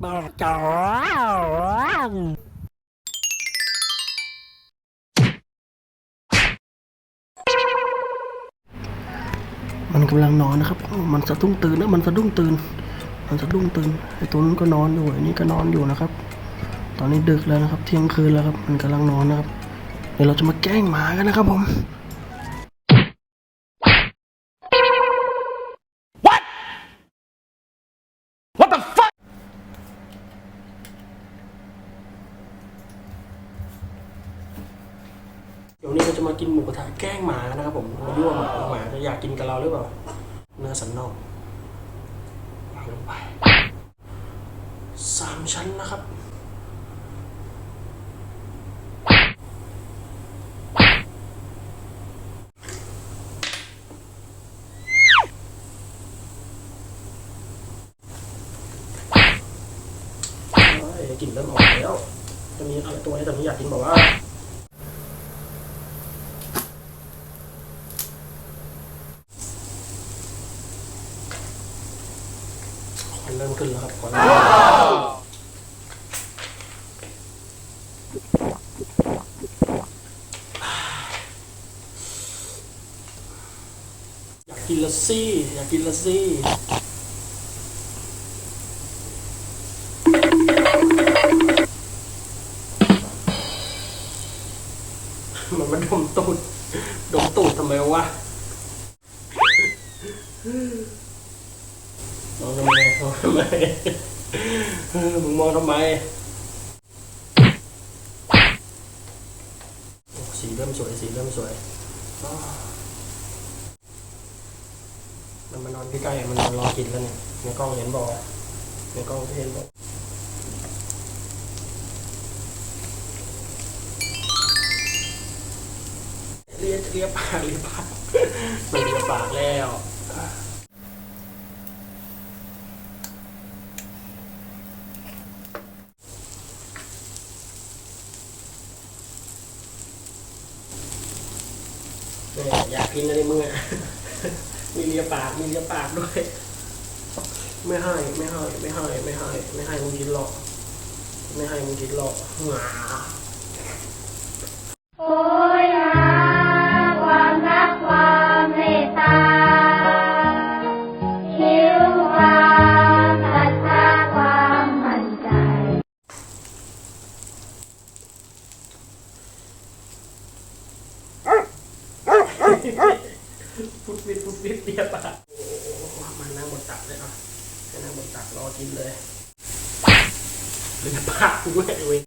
เปิดจอมันกำลังนอนนะครับ มันสะดุ้งตื่นนะมันสะดุ้งตื่น มันสะดุ้งตื่น ไอ้ตัวนั้นก็นอนอยู่ ไอ้นี่ก็นอนอยู่นะครับ ตอนนี้ดึกแล้วนะครับ เที่ยงคืนแล้วครับ มันกำลังนอนนะครับ เดี๋ยวเราจะมาแกล้งหมากันนะครับผม เดี๋ย วนี้เราจะมากินหมูกระทะแกล้งหมานะครับผมมาดูว่าหมาหมาจะอยากกินกับเราหรือเปล่า เนื้อสันนอกวางลงไปสามชั้นนะครับเอ้กลิ่นเริ่มออกแล้ว จะมีอะไรตัวนี้ตอนนี้อยากกินบอกว่า ควันเริ่มขึ้นแล้วครับควันเริ่มอยากกินละซี่อยากกินละซี่มันมาดมตูดดมตูดทำไมวะ มองทำไมมองทำไมมึงมองทำไมสีเริ่มสวยสีเริ่มสวยมันมานอนใกล้ๆมันนอนรอกินแล้วเนี่ยในกล้องเห็นบอกในกล้องเห็นบอกเลียเลียปากเลียปากมันเลียปากแล้ว อยากกินอะไรมึงอะมีเลียปากมีเลียปากด้วย ไม่ให้ไม่ให้ไม่ให้ไม่ให้ไม่ให้มึงกินหรอก ไม่ให้มึงกินหรอกหงา ตฟุดฟิตเบียร์ปากโอ้โหมานั่งบนตักเลยอะให้นั่งบนตักรอกินเลยเบียร์ปากกูด้วยเว้ย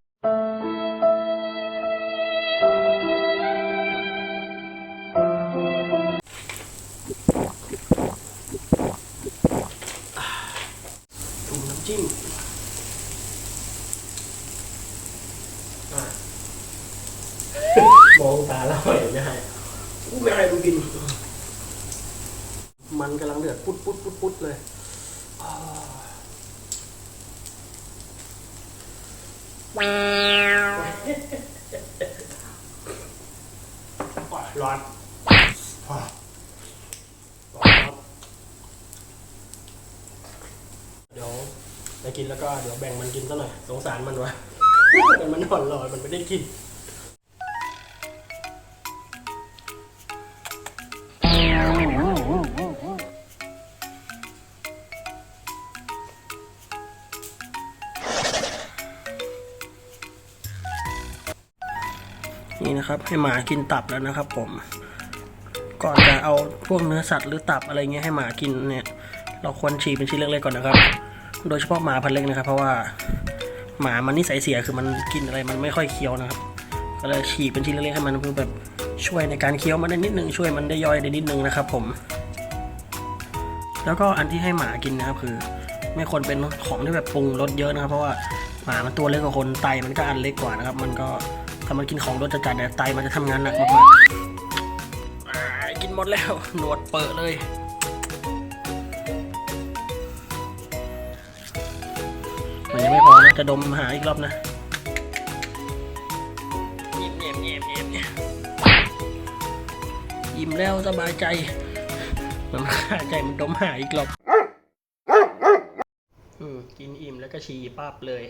จุ่มน้ำจิ้มอะมองตาแล้วเห็นไหมฮะกูไม่ให้มึงกิน มันกำลังเดือดปุ๊ดปุ๊ดปุ๊ดปุ๊ดเลยอ่าร้อนร้อนครับเดี๋ยวไปกินแล้วก็เดี๋ยวแบ่งมันกินซะหน่อย สงสารมันวะมันมันนอนรอมันไม่ได้กิน นี่นะครับ ให้หมากินตับแล้วนะครับ ผมก่อนจะเอาพวกเนื้อสัตว์หรือตับอะไรเงี้ยให้หมากินเนี่ย เราควรฉีกเป็นชิ้นเล็กๆก่อนนะครับ โดยเฉพาะหมาพันเล็กนะครับ เพราะว่าหมามันนิสัยเสียคือมันกินอะไรมันไม่ค่อยเคี้ยวนะครับ ก็เลยฉีกเป็นชิ้นเล็กๆให้มันเพื่อแบบช่วยในการเคี้ยวมันได้นิดนึงช่วยมันได้ย่อยได้นิดนึงนะครับ ผม แล้วก็อันที่ให้หมากินนะครับคือ ไม่ควรเป็นของที่แบบปรุงรสเยอะนะครับ เพราะว่าหมามันตัวเล็กกว่าคนไตมันก็อันเล็กกว่านะครับ มันก็ ถ้ามันกินของรสจัดๆเนี่ยไตมันจะทำงานหนักมากๆกินหมดแล้วหนวดเปิดเลย มันยังไม่พอนะจะดมหาอีกรอบนะเงียบเงียบเงียบเงียบเงียบยิ้มแล้วสบายใจมันขายใจมันดมหาอีกรอบอืมกินกินอิ่มแล้วก็ฉี่ปั๊บเลย